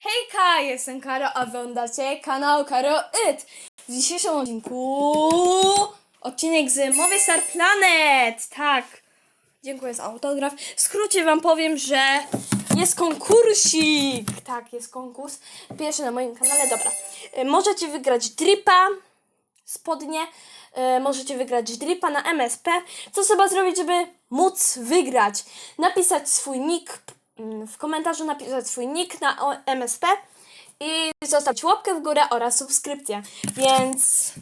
Hejka, jestem Karo, a wy kanał Karo It. W dzisiejszym odcinku odcinek z Mowy Star Planet. Tak, dziękuję za autograf. W skrócie wam powiem, że jest konkursik. Tak, jest konkurs. Pierwszy na moim kanale, dobra. Y, Możecie wygrać dripa, spodnie. y, możecie wygrać dripa na MSP. Co trzeba zrobić, żeby móc wygrać? Napisać swój nick w komentarzu, napisać swój nick na MSP i zostawić łapkę w górę oraz subskrypcję. Więc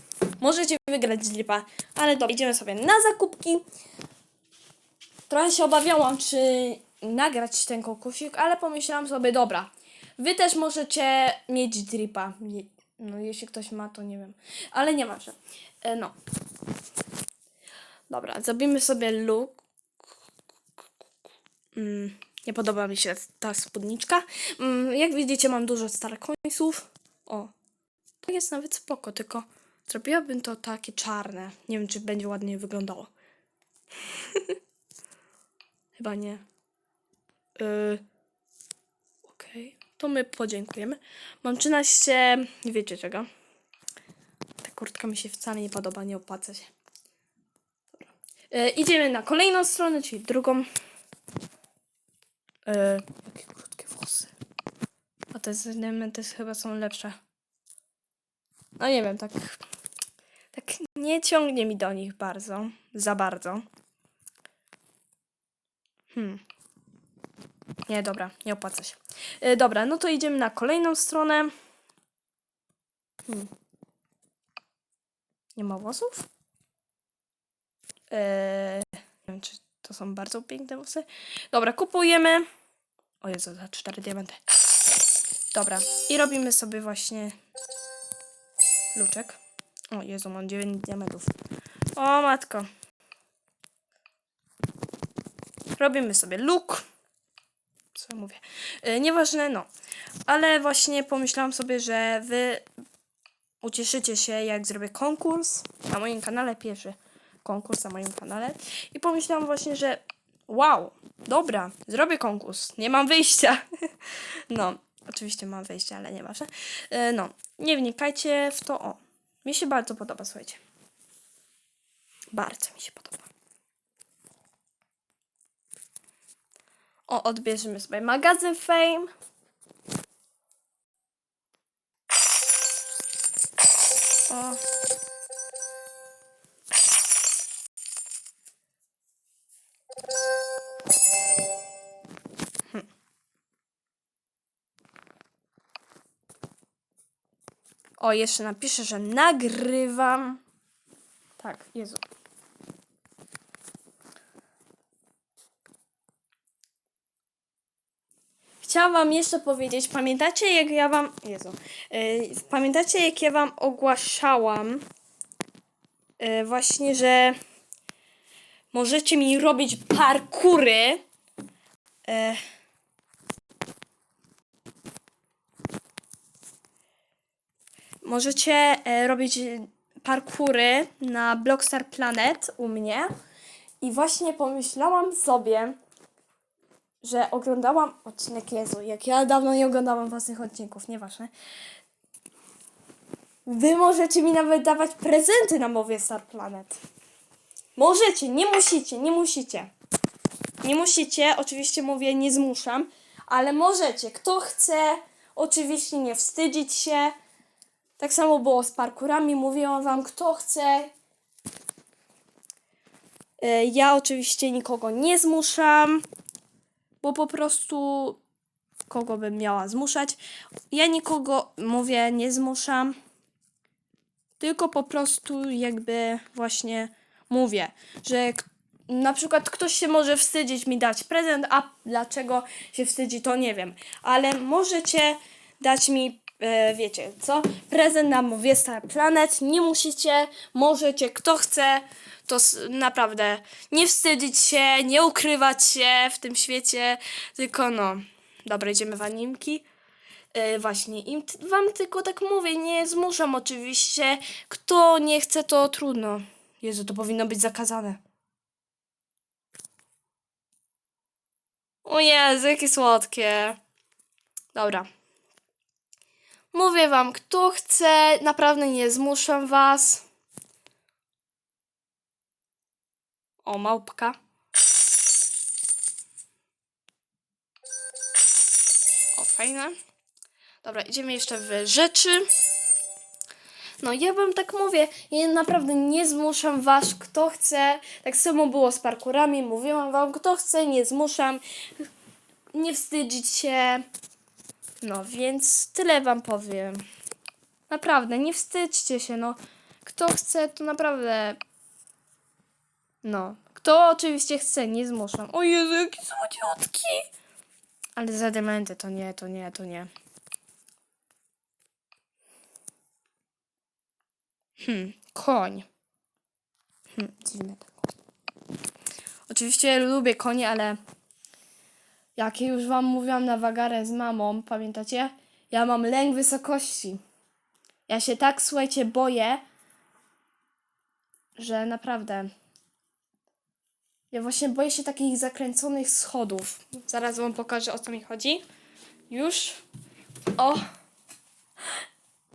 możecie wygrać dripa. Ale dobra, idziemy sobie na zakupki. Trochę się obawiałam, czy nagrać ten konkursik, ale pomyślałam sobie, dobra, wy też możecie mieć dripa. No, jeśli ktoś ma, to nie wiem. Ale nie ma, że. E, no. Dobra, zrobimy sobie look. Mm, nie podoba mi się ta spódniczka. Mm, jak widzicie, mam dużo starych końców. O, to jest nawet spoko, tylko zrobiłabym to takie czarne. Nie wiem, czy będzie ładnie wyglądało. Chyba nie. Yy, Okej, to my podziękujemy. Mam 13, nie wiecie czego. Ta kurtka mi się wcale nie podoba, nie opłaca się. Yy, idziemy na kolejną stronę, czyli drugą. Yy, jakie krótkie włosy. A te elementy chyba są lepsze. No nie wiem, tak. Tak nie ciągnie mi do nich bardzo. Za bardzo. Hmm. Nie, dobra, nie opłaca się. E, dobra, no to idziemy na kolejną stronę. Hmm. Nie ma włosów? E, nie wiem, czy to są bardzo piękne włosy. Dobra, kupujemy. O Jezu, za cztery diamenty. Dobra, i robimy sobie właśnie luczek. O Jezu, mam 9 diamentów. O matko. Robimy sobie look. Co ja mówię? Yy, nieważne, no. Ale właśnie pomyślałam sobie, że wy ucieszycie się, jak zrobię konkurs na moim kanale. Pierwszy konkurs na moim kanale. I pomyślałam właśnie, że wow, dobra, zrobię konkurs. Nie mam wyjścia. no, oczywiście mam wyjście, ale nieważne. Yy, no, nie wnikajcie w to. O, mi się bardzo podoba, słuchajcie. Bardzo mi się podoba. O, odbierzemy sobie magazyn Fame. O, jeszcze napiszę, że nagrywam. Tak, Jezu. Chciałam wam jeszcze powiedzieć, pamiętacie jak ja wam, Jezu, yy, pamiętacie jak ja wam ogłaszałam yy, właśnie, że możecie mi robić parkury. Yy. Możecie e, robić parkury na Blockstar Planet u mnie. I właśnie pomyślałam sobie, że oglądałam odcinek Jezu, jak ja dawno nie oglądałam własnych odcinków, nieważne. Wy możecie mi nawet dawać prezenty na mowie Star Planet. Możecie, nie musicie, nie musicie. Nie musicie, oczywiście mówię, nie zmuszam, ale możecie. Kto chce, oczywiście nie wstydzić się. Tak samo było z parkurami, mówiłam wam, kto chce. E, Ja oczywiście nikogo nie zmuszam bo po prostu kogo bym miała zmuszać. Ja nikogo, mówię, nie zmuszam, tylko po prostu jakby właśnie mówię, że na przykład ktoś się może wstydzić mi dać prezent, a dlaczego się wstydzi, to nie wiem. Ale możecie dać mi, e, wiecie co, prezent na Mowie Star Planet. Nie musicie, możecie, kto chce, to naprawdę nie wstydzić się, nie ukrywać się w tym świecie, tylko no, dobra, idziemy w animki. E, właśnie, im wam tylko tak mówię, nie zmuszam oczywiście. Kto nie chce, to trudno. Jezu, to powinno być zakazane. O Jezu, jakie słodkie. Dobra. Mówię wam, kto chce, naprawdę nie zmuszam was. O, małpka. O, fajne. Dobra, idziemy jeszcze w rzeczy. No, ja wam tak mówię, ja naprawdę nie zmuszam was, kto chce. Tak samo było z parkurami, mówiłam wam, kto chce, nie zmuszam. Nie wstydzić się. No, więc tyle wam powiem. Naprawdę, nie wstydźcie się, no. Kto chce, to naprawdę... No. Kto oczywiście chce, nie zmuszam. O Jezu, jaki słodziutki! Ale za dementy to nie, to nie, to nie. Hmm, koń. Hmm, dziwne to. Oczywiście lubię konie, ale jak już wam mówiłam na wagarę z mamą, pamiętacie? Ja mam lęk wysokości. Ja się tak, słuchajcie, boję, że naprawdę. Ja właśnie boję się takich zakręconych schodów. Zaraz wam pokażę, o co mi chodzi. Już. O!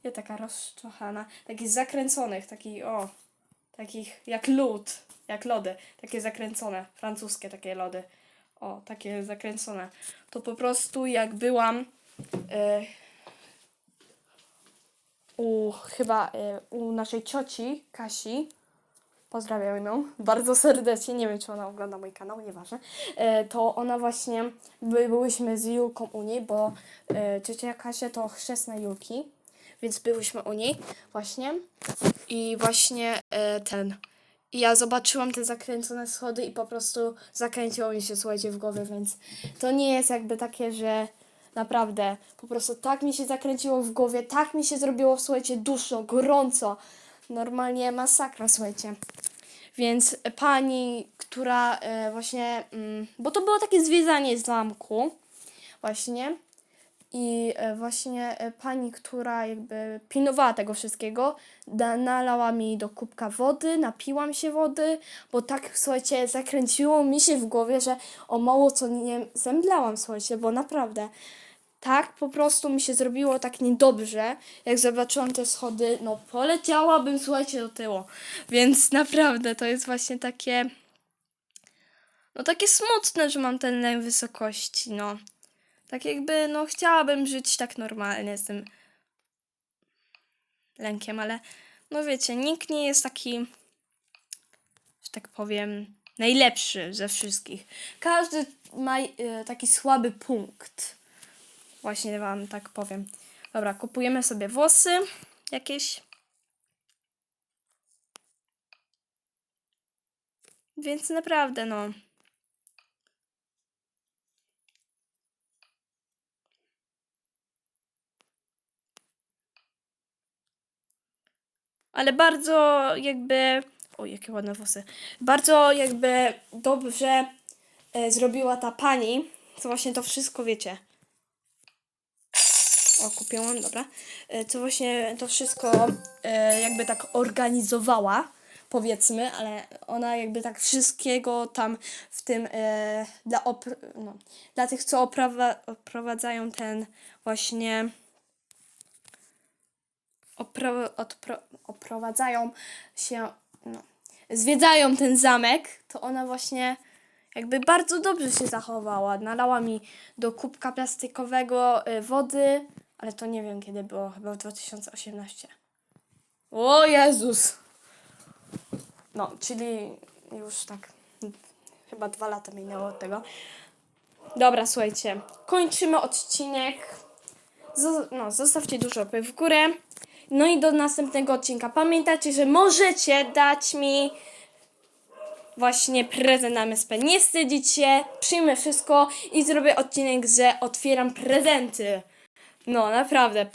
Ja taka rozczochana. Takich zakręconych, takich, o. Takich jak lód, jak lody. Takie zakręcone, francuskie takie lody. O, takie zakręcone. To po prostu jak byłam e, u chyba e, u naszej cioci Kasi. Pozdrawiam ją bardzo serdecznie. Nie wiem, czy ona ogląda mój kanał, nieważne. E, to ona właśnie, by, byłyśmy z Julką u niej, bo e, ciocia Kasia to chrzestna Julki, więc byłyśmy u niej właśnie. I właśnie e, ten. I ja zobaczyłam te zakręcone schody i po prostu zakręciło mi się, słuchajcie, w głowie, więc to nie jest jakby takie, że naprawdę po prostu tak mi się zakręciło w głowie, tak mi się zrobiło, słuchajcie, duszno, gorąco. Normalnie masakra, słuchajcie. Więc pani, która e, właśnie, mm, bo to było takie zwiedzanie zamku, właśnie. I e, właśnie e, pani, która jakby pilnowała tego wszystkiego, da, nalała mi do kubka wody, napiłam się wody, bo tak, słuchajcie, zakręciło mi się w głowie, że o mało co nie zemdlałam, słuchajcie, bo naprawdę tak po prostu mi się zrobiło tak niedobrze, jak zobaczyłam te schody, no poleciałabym, słuchajcie, do tyłu. Więc naprawdę to jest właśnie takie, no takie smutne, że mam ten lęk wysokości, no. Tak jakby, no chciałabym żyć tak normalnie z tym lękiem, ale no wiecie, nikt nie jest taki, że tak powiem, najlepszy ze wszystkich. Każdy ma e, taki słaby punkt. Właśnie wam tak powiem. Dobra, kupujemy sobie włosy jakieś. Więc naprawdę, no. Ale bardzo jakby. O, jakie ładne włosy. Bardzo jakby dobrze e, zrobiła ta pani, co właśnie to wszystko wiecie. O, kupiłam, dobra. E, Co właśnie to wszystko e, jakby tak organizowała, powiedzmy, ale ona jakby tak wszystkiego tam w tym e, dla, opr- no, dla tych, co oprawa- oprowadzają ten właśnie opro- odpro- oprowadzają się, no, zwiedzają ten zamek, to ona właśnie jakby bardzo dobrze się zachowała. Nalała mi do kubka plastikowego y, wody, ale to nie wiem kiedy było, chyba w 2018. O Jezus! No, czyli już tak chyba dwa lata minęło od tego. Dobra, słuchajcie, kończymy odcinek. No, zostawcie dużo w górę. No i do następnego odcinka. Pamiętajcie, że możecie dać mi właśnie prezent na MSP. Nie wstydzić się, przyjmę wszystko i zrobię odcinek, że otwieram prezenty. No, naprawdę.